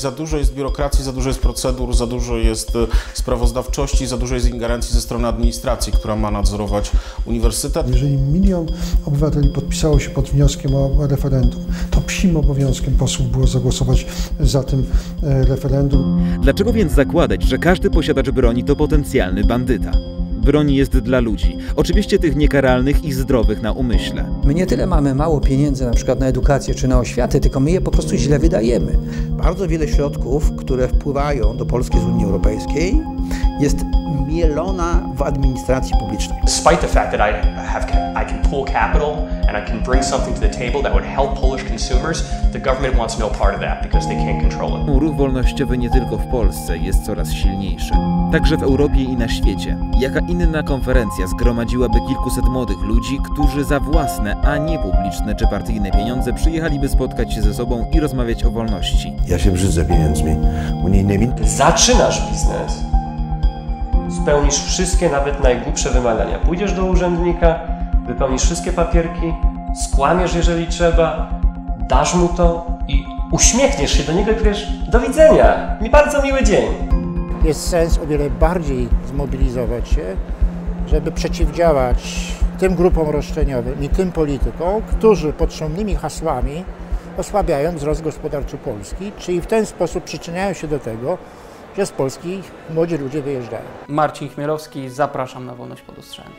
za dużo jest biurokracji, za dużo jest procedur, za dużo jest e, sprawozdawczości, za dużo jest ingerencji ze strony administracji, która ma nadzorować uniwersytet. Jeżeli milion obywateli podpisało się pod wnioskiem o referendum, to psim obowiązkiem posłów było zagłosować za tym e, referendum. Dlaczego więc zakładać, że każdy posiadacz broni to potencjalny bandyta? Broń jest dla ludzi, oczywiście tych niekaralnych i zdrowych na umyśle. My nie tyle mamy mało pieniędzy na przykład na edukację czy na oświatę, tylko my je po prostu źle wydajemy. Bardzo wiele środków, które wpływają do Polski z Unii Europejskiej, jest mielona w administracji publicznej. Despite the fact that I have I can pull capital and I can bring something to the table that would help Polish consumers, the government wants no part of that because they can't control it. Ruch wolnościowy nie tylko w Polsce jest coraz silniejszy, także w Europie i na świecie. Jaka inna konferencja zgromadziłaby kilkuset młodych ludzi, którzy za własne, a nie publiczne czy partyjne pieniądze przyjechaliby spotkać się ze sobą i rozmawiać o wolności? Ja się brzydzę pieniędzmi unijnymi. Zaczynasz biznes, spełnisz wszystkie, nawet najgłupsze wymagania. Pójdziesz do urzędnika, wypełnisz wszystkie papierki, skłamiesz, jeżeli trzeba, dasz mu to i uśmiechniesz się do niego i powiesz do widzenia, mi bardzo miły dzień. Jest sens o wiele bardziej zmobilizować się, żeby przeciwdziałać tym grupom roszczeniowym i tym politykom, którzy pod szumnymi hasłami osłabiają wzrost gospodarczy Polski, czyli w ten sposób przyczyniają się do tego, że z Polski młodzi ludzie wyjeżdżają. Marcin Chmielowski, zapraszam na wolność pod ostrzałem.